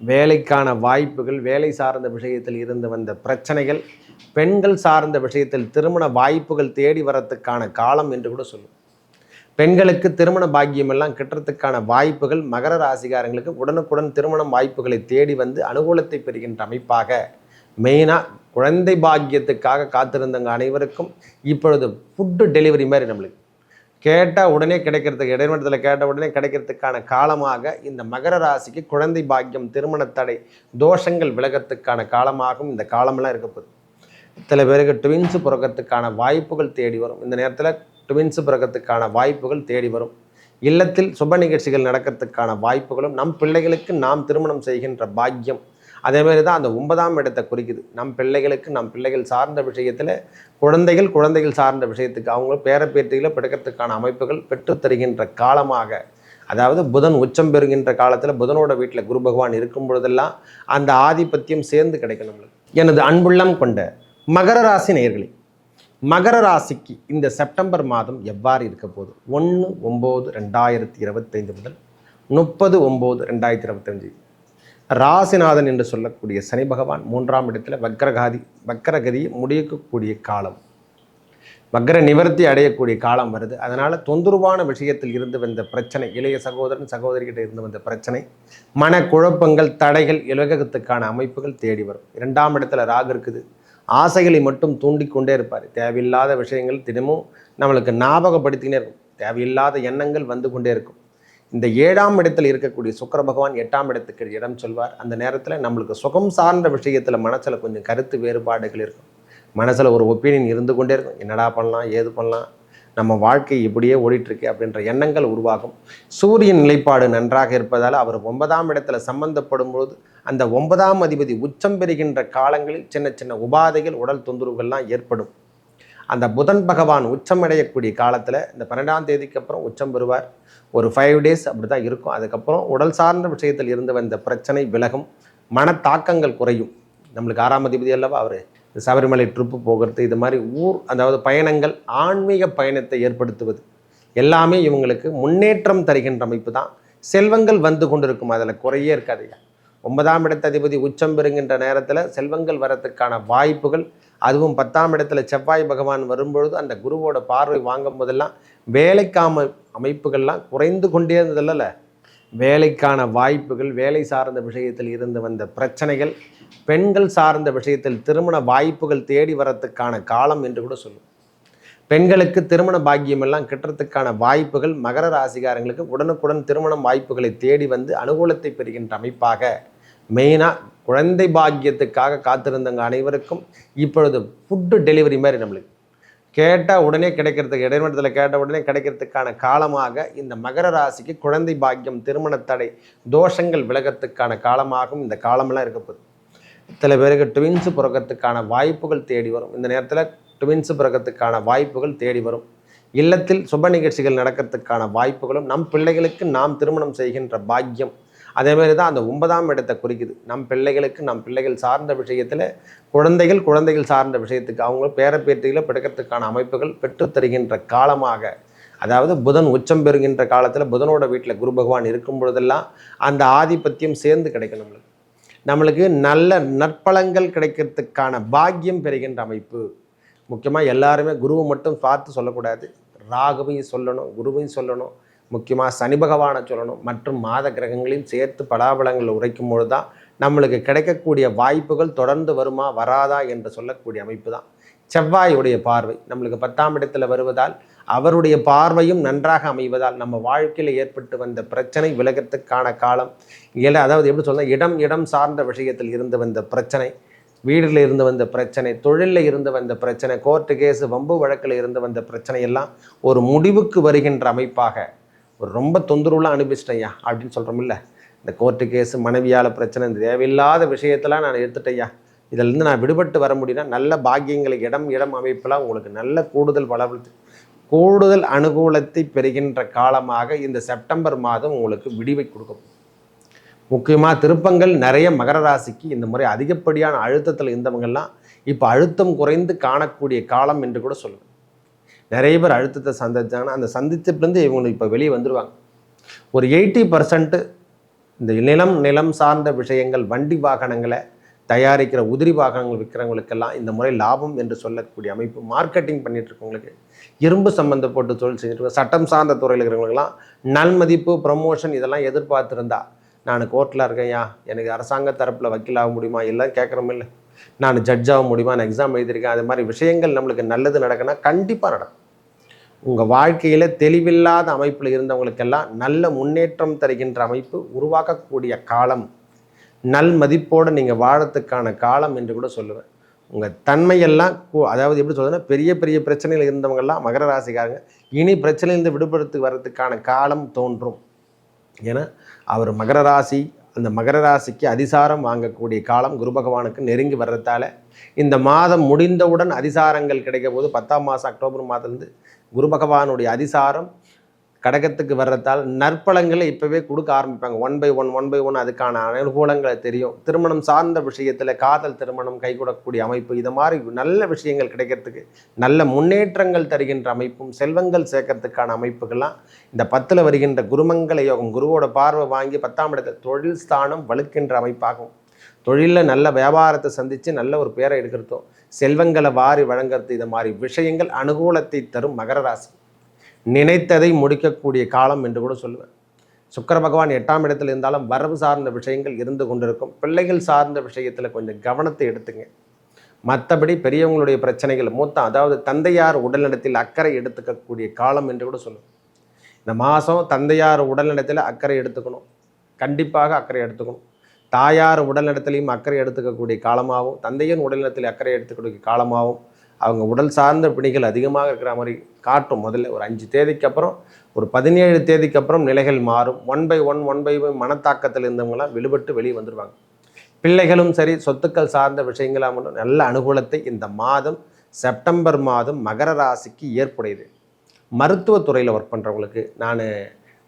வேலைக்கான வாய்ப்புகள் வேலை சார்ந்த விஷயத்தில் இருந்து வந்த பிரச்சனைகள் பெண்கள் சார்ந்த விஷயத்தில் திருமண வாய்ப்புகள் தேடி வரத்துக்கான காலம் என்று கூட சொல்லும். பெண்களுக்கு திருமண பாக்கியம் எல்லாம் கிட்டுறதுக்கான வாய்ப்புகள் மகர ராசிகாரங்களுக்கு உடனுக்குடன் திருமணம் வாய்ப்புகளை தேடி வந்து அனுகூலத்தை பெறுகின்ற அமைப்பாக மெயினாக குழந்தை பாக்கியத்துக்காக காத்திருந்தவங்க அனைவருக்கும் இப்பொழுது ஃபுட்டு டெலிவரி மாதிரி நம்மளுக்கு கேட்டால் உடனே கிடைக்கிறதுக்கு இடைமட்டத்தில் கேட்ட உடனே கிடைக்கிறதுக்கான காலமாக இந்த மகர ராசிக்கு குழந்தை பாக்கியம் திருமண தடை தோஷங்கள் விலகத்துக்கான காலமாகவும் இந்த காலமெல்லாம் இருக்க போகுது. சில பேருக்கு ட்வின்ஸு பிறக்கத்துக்கான வாய்ப்புகள் தேடி வரும். இந்த நேரத்தில் ட்வின்ஸு பிறக்கத்துக்கான வாய்ப்புகள் தேடி வரும். இல்லத்தில் சுப நிகழ்ச்சிகள் நடக்கிறதுக்கான வாய்ப்புகளும் நம் பிள்ளைகளுக்கு நாம் திருமணம் செய்கின்ற பாக்கியம். அதேமாரி தான் அந்த ஒன்பதாம் இடத்தை குறிக்குது. நம் பிள்ளைகளுக்கு நம் பிள்ளைகள் சார்ந்த விஷயத்தில் குழந்தைகள் குழந்தைகள் சார்ந்த விஷயத்துக்கு அவங்க பேரப்பேற்றிகளை பிடிக்கிறதுக்கான அமைப்புகள் பெற்றுத்தருகின்ற காலமாக அதாவது புதன் உச்சம் பெறுகின்ற காலத்தில் புதனோட வீட்டில் குரு பகவான் இருக்கும் பொழுதெல்லாம் அந்த ஆதிபத்தியம் சேர்ந்து கிடைக்கும் நம்மளுக்கு. எனது அன்புள்ளம் கொண்ட மகர ராசி நேர்களே மகர ராசிக்கு இந்த செப்டம்பர் மாதம் எவ்வாறு இருக்க போகுது? ஒன்று ஒம்பது ரெண்டாயிரத்தி இருபத்தைந்து முதல் முப்பது ஒம்பது ரெண்டாயிரத்தி இருபத்தஞ்சு ராசிநாதன் என்று சொல்லக்கூடிய சனி பகவான் மூன்றாம் இடத்துல வக்ரகாதி வக்ரகதி முடியக்கூடிய காலம். வக்ர நிவர்த்தி அடையக்கூடிய காலம் வருது. அதனால் தொந்தரவான விஷயத்தில் இருந்து வந்த பிரச்சனை இளைய சகோதரன் சகோதரிகிட்ட இருந்து வந்த பிரச்சனை மனக்குழப்பங்கள் தடைகள் இலகத்துக்கான அமைப்புகள் தேடி வரும். இரண்டாம் இடத்துல ராகு இருக்குது. ஆசைகளை மட்டும் தூண்டிக்கொண்டே இருப்பார். தேவையில்லாத விஷயங்கள் தினமும் நம்மளுக்கு ஞாபகப்படுத்தினே இருக்கும். தேவையில்லாத எண்ணங்கள் வந்து கொண்டே இருக்கும். இந்த ஏழாம் இடத்தில் இருக்கக்கூடிய சுக்கர பகவான் எட்டாம் இடத்துக்கு இடம் சொல்வார். அந்த நேரத்தில் நம்மளுக்கு சுகம் சார்ந்த விஷயத்தில் மனசில் கொஞ்சம் கருத்து வேறுபாடுகள் இருக்கும். மனசில் ஒரு ஒப்பீனியன் இருந்து கொண்டே இருக்கும். என்னடா பண்ணலாம் ஏது பண்ணலாம் நம்ம வாழ்க்கை இப்படியே ஓடிட்டுருக்கு அப்படின்ற எண்ணங்கள் உருவாகும். சூரியன் நிலைப்பாடு நன்றாக இருப்பதால் அவர் ஒன்பதாம் இடத்துல சம்பந்தப்படும்போது அந்த ஒன்பதாம் அதிபதி உச்சம் பெறுகின்ற காலங்களில் சின்ன சின்ன உபாதைகள் உடல் தொந்தரவுகள்லாம் ஏற்படும். அந்த புதன் பகவான் உச்சம் அடையக்கூடிய காலத்தில் இந்த பன்னெண்டாம் தேதிக்கு அப்புறம் உச்சம் பெறுவார். ஒரு ஃபைவ் டேஸ் அப்படி தான் இருக்கும். அதுக்கப்புறம் உடல் சார்ந்த விஷயத்தில் இருந்து வந்த பிரச்சனை விலகும். மனத்தாக்கங்கள் குறையும். நம்மளுக்கு ஆறாம் அதிபதி அல்லவா அவர்? சபரிமலை ட்ரிப்பு போகிறது இது மாதிரி ஊர் அதாவது பயணங்கள் ஆன்மீக பயணத்தை ஏற்படுத்துவது. எல்லாமே இவங்களுக்கு முன்னேற்றம் தருகின்ற அமைப்பு தான். செல்வங்கள் வந்து கொண்டிருக்கும். அதில் குறையே இருக்காதுங்க ஒன்பதாம் இடத்த அதிபதி உச்சம் பெறுகின்ற நேரத்தில் செல்வங்கள் வரத்துக்கான வாய்ப்புகள் அதுவும் பத்தாம் இடத்துல செவ்வாய் பகவான் வரும்பொழுது அந்த குருவோட பார்வை வாங்கும் போதெல்லாம் வேலைக்காம அமைப்புகள்லாம் குறைந்து கொண்டே இருந்ததில்ல வேலைக்கான வாய்ப்புகள் வேலை சார்ந்த விஷயத்தில் இருந்து வந்த பிரச்சனைகள் பெண்கள் சார்ந்த விஷயத்தில் திருமண வாய்ப்புகள் தேடி வரத்துக்கான காலம் என்று கூட சொல்லும். பெண்களுக்கு திருமண பாக்கியம் எல்லாம் கிட்டுறதுக்கான வாய்ப்புகள் மகர ராசிகாரங்களுக்கு உடனுக்குடன் திருமணம் வாய்ப்புகளை தேடி வந்து அனுகூலத்தை பெறுகின்ற அமைப்பாக மெயினாக குழந்தை பாக்கியத்துக்காக காத்திருந்தவங்க அனைவருக்கும் இப்பொழுது ஃபுட்டு டெலிவரி மாதிரி நம்மளுக்கு. கேட்டால் உடனே கிடைக்கிறதுக்கு இடைமட்டத்தில் கேட்ட உடனே கிடைக்கிறதுக்கான காலமாக இந்த மகர ராசிக்கு குழந்தை பாக்கியம் திருமண தடை தோஷங்கள் விலகத்துக்கான காலமாகவும் இந்த காலமெல்லாம் இருக்க போகுது. சில பேருக்கு ட்வின்ஸு பிறக்கத்துக்கான வாய்ப்புகள் தேடி வரும். இந்த நேரத்தில் ட்வின்ஸு பிறக்கத்துக்கான வாய்ப்புகள் தேடி வரும். இல்லத்தில் சுப நிகழ்ச்சிகள் நடக்கிறதுக்கான வாய்ப்புகளும் நம் பிள்ளைகளுக்கு நாம் திருமணம் செய்கின்ற பாக்கியம் அதேமாரி தான் அந்த ஒன்பதாம் இடத்தை குறிக்குது. நம் பிள்ளைகளுக்கு நம் பிள்ளைகள் சார்ந்த விஷயத்தில் குழந்தைகள் குழந்தைகள் சார்ந்த விஷயத்துக்கு அவங்க பேரப்பேற்றிகளை பிடிக்கிறதுக்கான அமைப்புகள் பெற்றுத்தருகின்ற காலமாக அதாவது புதன் உச்சம் பெறுகின்ற காலத்தில் புதனோட வீட்டில் குரு பகவான் இருக்கும் பொழுதெல்லாம் அந்த ஆதிபத்தியம் சேர்ந்து கிடைக்கும் நம்மளுக்கு. நம்மளுக்கு நல்ல நற்பலங்கள் கிடைக்கிறதுக்கான பாக்கியம் பெறுகின்ற அமைப்பு. முக்கியமாக எல்லாருமே குருவை மட்டும் பார்த்து சொல்லக்கூடாது. ராகுவையும் சொல்லணும் குருவையும் சொல்லணும். முக்கியமாக சனி பகவானை சொல்லணும். மற்றும் மாத கிரகங்களையும் சேர்த்து பலாபலங்கள் உரைக்கும் பொழுது தான் நம்மளுக்கு கிடைக்கக்கூடிய வாய்ப்புகள் தொடர்ந்து வருமா வராதா என்று சொல்லக்கூடிய அமைப்பு தான் செவ்வாயுடைய பார்வை நம்மளுக்கு பத்தாம் இடத்துல வருவதால் அவருடைய பார்வையும் நன்றாக அமைவதால் நம்ம வாழ்க்கையில் ஏற்பட்டு வந்த பிரச்சனை விலகத்துக்கான காலம் இல்லை அதாவது எப்படி சொன்னால் இடம் இடம் சார்ந்த விஷயத்தில் இருந்து வந்த பிரச்சனை வீட்டில் இருந்து வந்த பிரச்சனை தொழிலில் இருந்து வந்த பிரச்சனை கோர்ட்டு கேஸு வம்பு வழக்கில் இருந்து வந்த பிரச்சனை எல்லாம் ஒரு முடிவுக்கு வருகின்ற அமைப்பாக ஒரு ரொம்ப தொந்தரவுலாம் அனுபவிச்சிட்டேயா அப்படின்னு சொல்கிறோமில்ல இந்த கோர்ட்டு கேஸு மனைவியால் பிரச்சனை இந்த தேவையில்லாத விஷயத்தெல்லாம் நான் எடுத்துட்டேயா இதிலேருந்து நான் விடுபட்டு வர முடியும்னா நல்ல பாக்கியங்களை இடம் இடம் அமைப்பெல்லாம் உங்களுக்கு நல்ல கூடுதல் வளர்த்து கூடுதல் அனுகூலத்தை பெறுகின்ற காலமாக இந்த செப்டம்பர் மாதம் உங்களுக்கு விடிவை கொடுக்கும். முக்கியமாக திருப்பங்கள் நிறைய மகர ராசிக்கு இந்த முறை அதிகப்படியான அழுத்தத்தில் இருந்தவங்கெல்லாம் இப்போ அழுத்தம் குறைந்து காணக்கூடிய காலம் என்று கூட சொல்லுவேன் நிறைய பேர் அழுத்தத்தை சந்திச்சாங்கன்னா அந்த சந்திச்சதுலேருந்து இவங்களுக்கு இப்போ வெளியே வந்துடுவாங்க ஒரு எயிட்டி பர்சன்ட்டு இந்த நிலம் நிலம் சார்ந்த விஷயங்கள் வண்டி வாகனங்களை தயாரிக்கிற உதிரி வாகனங்கள் விற்கிறவங்களுக்கெல்லாம் இந்த முறை லாபம் என்று சொல்லக்கூடிய அமைப்பு மார்க்கெட்டிங் பண்ணிட்டு இருக்கவங்களுக்கு இரும்பு சம்மந்தப்பட்டு தொழில் செஞ்சுட்டு சட்டம் சார்ந்த துறையில் இருக்கிறவங்களுக்குலாம் நன்மதிப்பு ப்ரமோஷன் இதெல்லாம் எதிர்பார்த்துருந்தா நான் கோர்ட்டில் இருக்கேன்யா எனக்கு அரசாங்க தரப்பில் வக்கீல் ஆக முடியுமா? எல்லாம் கேட்குறோமில்ல இல்லை. நான் ஜட்ஜ் ஆக முடியுமா? நான் எக்ஸாம் எழுதியிருக்கேன். அது மாதிரி விஷயங்கள் நம்மளுக்கு நல்லது நடக்குன்னா கண்டிப்பாக நடக்கும். உங்கள் வாழ்க்கையில் தெளிவில்லாத அமைப்பில் இருந்தவங்களுக்கெல்லாம் நல்ல முன்னேற்றம் தருகின்ற அமைப்பு உருவாக்கக்கூடிய காலம். நல் மதிப்போடு நீங்கள் வாழறதுக்கான காலம் என்று கூட சொல்லுவேன். உங்கள் தன்மையெல்லாம் கு- அதாவது எப்படி சொல்றதுன்னா பெரிய பெரிய பிரச்சனைகள் இருந்தவங்கெல்லாம் மகர ராசிக்காரங்க. இனி பிரச்சனையிலிருந்து விடுபடுத்து வர்றதுக்கான காலம் தோன்றும். ஏன்னா அவர் மகர ராசி அந்த மகர ராசிக்கு அதிசாரம் வாங்கக்கூடிய காலம் குரு பகவானுக்கு நெருங்கி வர்றதால இந்த மாதம் முடிந்தவுடன் அதிசாரங்கள் கிடைக்க போது பத்தாம் மாதம் அக்டோபர் மாதத்துலேருந்து குரு பகவானுடைய அதிசாரம் கடகத்துக்கு வர்றதால் நற்பலங்களை இப்போவே கொடுக்க ஆரம்பிப்பாங்க. One by one one by one அதுக்கான அனுகூலங்களை தெரியும். திருமணம் சார்ந்த விஷயத்தில் காதல் திருமணம் கைகூடக்கூடிய அமைப்பு இது மாதிரி நல்ல விஷயங்கள் கிடைக்கிறதுக்கு நல்ல முன்னேற்றங்கள் தருகின்ற அமைப்பும் செல்வங்கள் சேர்க்கறதுக்கான அமைப்புகள்லாம் இந்த பத்தில் வருகின்ற குருமங்கள யோகம் குருவோட பார்வை வாங்கி பத்தாம் இடத்துல தொழில் ஸ்தானம் வலுக்கின்ற அமைப்பாகும். தொழிலில் நல்ல வியாபாரத்தை சந்தித்து நல்ல ஒரு பேரை எடுக்கிறதோ செல்வங்களை வாரி வழங்குறது இது மாதிரி விஷயங்கள் அனுகூலத்தை தரும் மகர ராசி. நினைத்ததை முடிக்கக்கூடிய காலம் என்று கூட சொல்லுவேன். சுக்கர பகவான் எட்டாம் இடத்தில் இருந்தாலும் வரவு சார்ந்த விஷயங்கள் இருந்து கொண்டிருக்கும். பிள்ளைகள் சார்ந்த விஷயத்தில் கொஞ்சம் கவனத்தை எடுத்துங்க. மற்றபடி பெரியவங்களுடைய பிரச்சனைகள் மூத்தம் அதாவது தந்தையார் உடல்நலத்தில் அக்கறை எடுத்துக்கக்கூடிய காலம் என்று கூட சொல்லுவேன். இந்த மாதம் தந்தையார் உடல்நலத்தில் அக்கறை எடுத்துக்கணும். கண்டிப்பாக அக்கறை எடுத்துக்கணும். தாயார் உடல்நலத்திலையும் அக்கறை எடுத்துக்கக்கூடிய காலமாகவும் தந்தையின் உடல்நலத்தில் அக்கறை எடுத்துக்கக்கூடிய காலமாகவும் அவங்க உடல் சார்ந்த பிணிகள் அதிகமாக இருக்கிற மாதிரி காட்டும் முதல்ல. ஒரு அஞ்சு தேதிக்கு அப்புறம் ஒரு பதினேழு தேதிக்கு அப்புறம் நிலைகள் மாறும். One by one one by one மனத்தாக்கத்தில் இருந்தவங்களாம் விடுபட்டு வெளியே வந்துடுவாங்க பிள்ளைகளும் சரி சொத்துக்கள் சார்ந்த விஷயங்களாக மட்டும் நல்ல அனுகூலத்தை இந்த மாதம் செப்டம்பர் மாதம் மகர ராசிக்கு ஏற்புடையது. மருத்துவத்துறையில் ஒர்க் பண்ணுறவங்களுக்கு நான்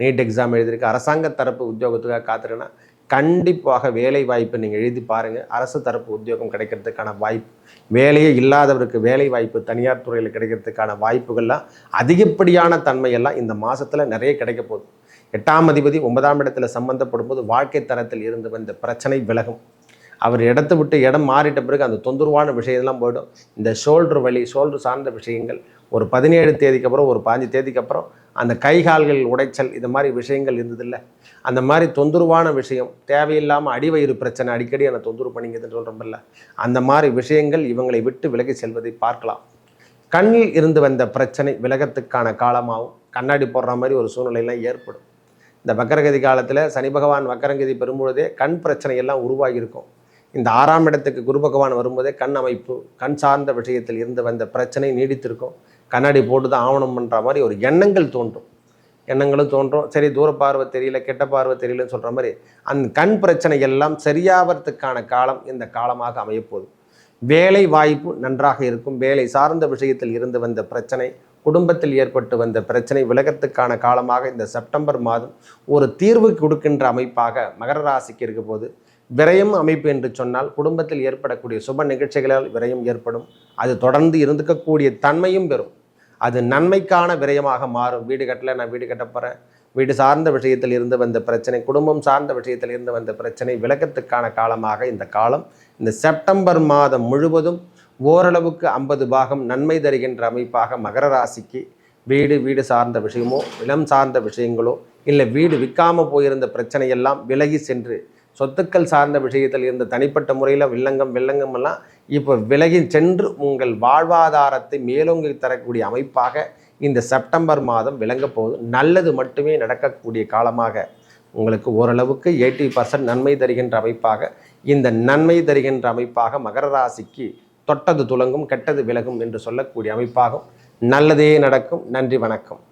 நீட் எக்ஸாம் எழுதியிருக்கேன் அரசாங்க தரப்பு உத்தியோகத்துக்காக காத்துறேன்னா கண்டிப்பாக வேலை வாய்ப்பு நீங்கள் எழுதி பாருங்கள் அரசு தரப்பு உத்தியோகம் கிடைக்கிறதுக்கான வாய்ப்பு வேலையே இல்லாதவருக்கு வேலை வாய்ப்பு தனியார் துறையில் கிடைக்கிறதுக்கான வாய்ப்புகள்லாம் அதிகப்படியான தன்மையெல்லாம் இந்த மாதத்தில் நிறைய கிடைக்க போகுது. எட்டாம் அதிபதி ஒன்பதாம் இடத்துல சம்பந்தப்படும் போது வாழ்க்கை தரத்தில் இருந்து வந்த பிரச்சனை விலகும். அவர் இடத்த விட்டு இடம் மாறிட்ட பிறகு அந்த தொந்தரவான விஷயம்லாம் போயிடும். இந்த ஷோல்டர் வலி ஷோல்டர் சார்ந்த விஷயங்கள் ஒரு பதினேழு தேதிக்கு அப்புறம் ஒரு பாஞ்சு தேதிக்கு அப்புறம் அந்த கை கால்கள் உடைச்சல் இது மாதிரி விஷயங்கள் இருந்ததில்ல. அந்த மாதிரி தொந்தரவான விஷயம் தேவையில்லாமல் அடிவயிறு பிரச்சனை அடிக்கடி அந்த தொந்தரவு பண்ணிங்கன்னு சொல்கிறோம்ல அந்த மாதிரி விஷயங்கள் இவங்களை விட்டு விலகி செல்வதை பார்க்கலாம். கண்ணில் இருந்து வந்த பிரச்சனை விலகத்துக்கான காலமாகவும் கண்ணாடி போடுற மாதிரி ஒரு சூழ்நிலையெல்லாம் ஏற்படும். இந்த வக்கரகதி காலத்தில் சனி பகவான் வக்கரகதி பெறும்பொழுதே கண் பிரச்சனை எல்லாம் உருவாகியிருக்கும். இந்த ஆறாம் இடத்துக்கு குரு பகவான் வரும்போதே கண் அமைப்பு கண் சார்ந்த விஷயத்தில் இருந்து வந்த பிரச்சனை நீடித்திருக்கும். கண்ணாடி போட்டு தான் ஆவணம் பண்ணுற மாதிரி ஒரு எண்ணங்கள் தோன்றும். எண்ணங்களும் தோன்றும். சரி தூர பார்வை தெரியல கெட்ட பார்வை தெரியலன்னு சொல்கிற மாதிரி அந்த கண் பிரச்சனை எல்லாம் சரியாவறதுக்கான காலம் இந்த காலமாக அமையப்போகுது. வேலை வாய்ப்பு நன்றாக இருக்கும். வேலை சார்ந்த விஷயத்தில் இருந்து வந்த பிரச்சனை குடும்பத்தில் ஏற்பட்டு வந்த பிரச்சனை விலகத்துக்கான காலமாக இந்த செப்டம்பர் மாதம் ஒரு தீர்வு கொடுக்கின்ற அமைப்பாக மகர ராசிக்கு இருக்க போது விரயம் அமைப்பு என்று சொன்னால் குடும்பத்தில் ஏற்படக்கூடிய சுப நிகழ்ச்சிகளால் விரயம் ஏற்படும். அது தொடர்ந்து இருந்துக்கக்கூடிய தன்மையும் பெறும். அது நன்மைக்கான விரயமாக மாறும். வீடு கட்டல நான் வீடு கட்ட போகிறேன் வீடு சார்ந்த விஷயத்தில் இருந்து வந்த பிரச்சனை குடும்பம் சார்ந்த விஷயத்தில் இருந்து வந்த பிரச்சனை விளக்கத்துக்கான காலமாக இந்த காலம் இந்த செப்டம்பர் மாதம் முழுவதும் ஓரளவுக்கு ஐம்பது பாகம் நன்மை தருகின்ற அமைப்பாக மகர ராசிக்கு வீடு வீடு சார்ந்த விஷயமோ இளம் சார்ந்த விஷயங்களோ இல்லை வீடு விற்காம போயிருந்த பிரச்சனையெல்லாம் விலகி சென்று சொத்துக்கள் சார்ந்த விஷயத்தில் இருந்த தனிப்பட்ட முறையில் வில்லங்கம் வில்லங்கம் எல்லாம் இப்போ விலகி சென்று உங்கள் வாழ்வாதாரத்தை மேலோங்கி தரக்கூடிய அமைப்பாக இந்த செப்டம்பர் மாதம் விளங்கப் போகுது. நல்லது மட்டுமே நடக்கக்கூடிய காலமாக உங்களுக்கு ஓரளவுக்கு எயிட்டி பர்சன்ட் நன்மை தருகின்ற அமைப்பாக இந்த நன்மை தருகின்ற அமைப்பாக மகர ராசிக்கு தொட்டது துலங்கும் கெட்டது விலகும் என்று சொல்லக்கூடிய அமைப்பாகும் நல்லதே நடக்கும். நன்றி வணக்கம்.